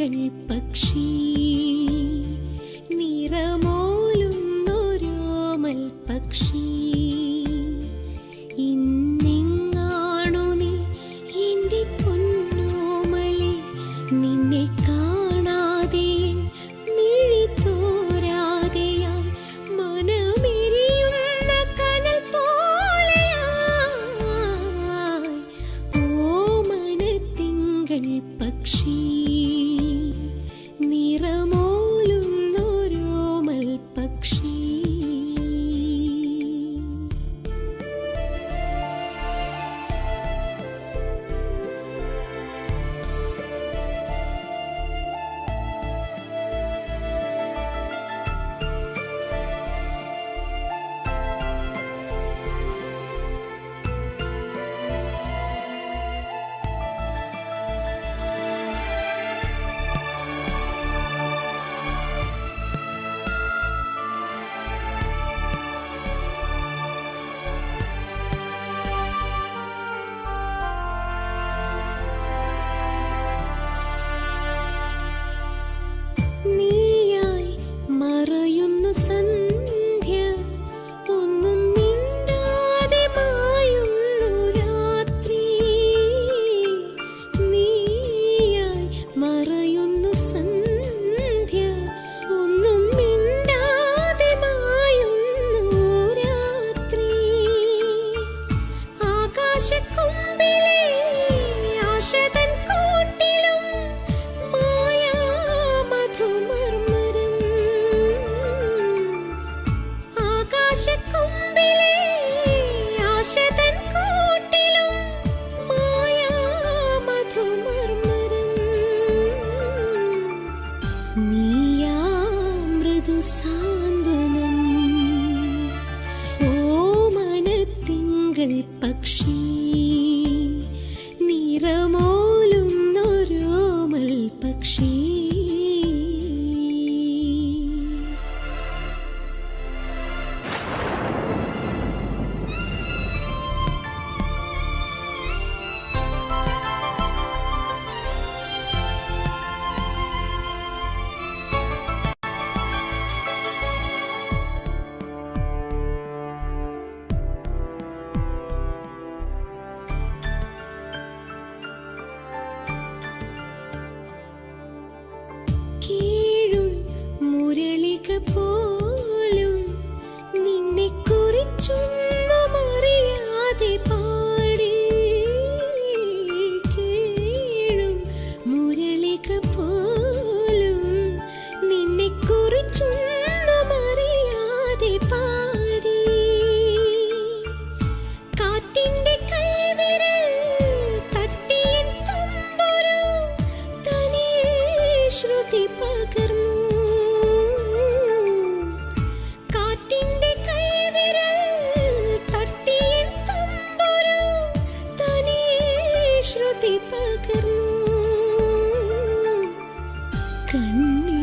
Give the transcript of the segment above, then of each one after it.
തിങ്കൾ പക്ഷി. നിറമോലുന്നൊരോമൽ പക്ഷി. പക്ഷി നിറമോലുന്നൊരോമൽ പക്ഷി 跟你。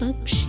പക്ഷി